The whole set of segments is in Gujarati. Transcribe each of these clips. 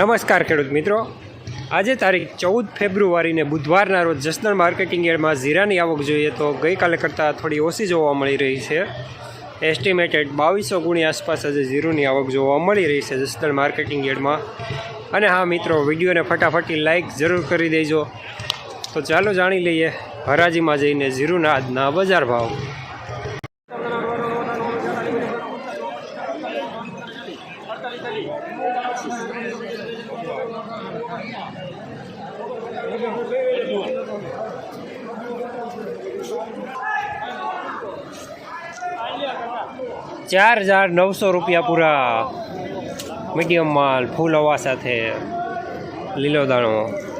નમસ્કાર ખેડૂત મિત્રો. આજે તારીખ ચૌદ ફેબ્રુઆરીને બુધવારના રોજ જસનલ માર્કેટિંગ યાર્ડમાં જીરાની આવક જોઈએ તો ગઈકાલે કરતાં થોડી ઓછી જોવા મળી રહી છે. એસ્ટિમેટેડ બાવીસો ગુણી આસપાસ આજે જીરુની આવક જોવા મળી રહી છે જસનલ માર્કેટિંગ યાર્ડમાં. અને હા મિત્રો, વિડીયોને ફટાફટી લાઇક જરૂર કરી દેજો. તો ચાલો જાણી લઈએ હરાજીમાં જઈને જીરુના આજના બજાર ભાવ. ચાર હજાર નવસો રૂપિયા પૂરા મીડિયમ માલ ફૂલ હવા સાથે લીલો દાણો.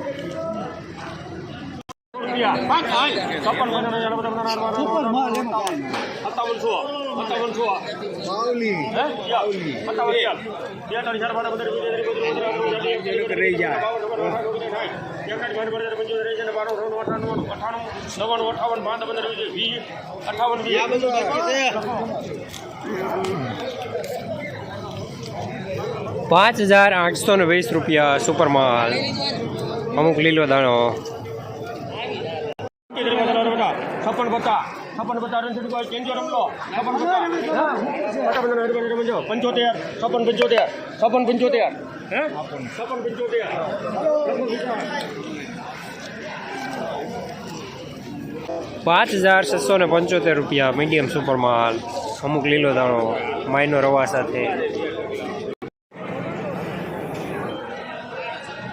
પાંચ હજાર આઠસો ને વીસ રૂપિયા સુપર માલ. અમુક લીલો દાણો. છપ્પન પંચોતેર પાંચ હજાર છસો ને પંચોતેર રૂપિયા મીડિયમ સુપર માલ અમુક લીલો દાણો માયનો રવા સાથે.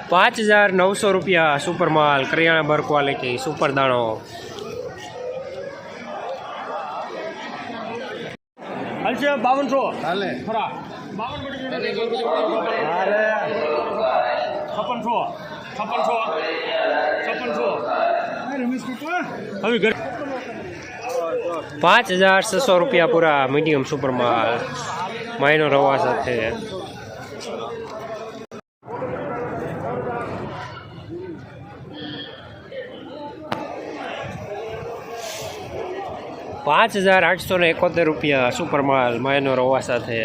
પાંચ હજાર નવસો રૂપિયા સુપર માલ કરિયાણા બર ક્વોલિટી સુપર દાણો. હાલશે બાવનસો? હાલે. ખરા બાવન છપ્પનસો. છપ્પનસો. છપ્પનસો. હવે પાંચ હજાર છસો રૂપિયા પૂરા મીડિયમ સુપર માલ માયનો રવા સાથે. પાંચ હજાર આઠસો ને એકોતેર રૂપિયા સુપર માલ માયનો રવા સાથે.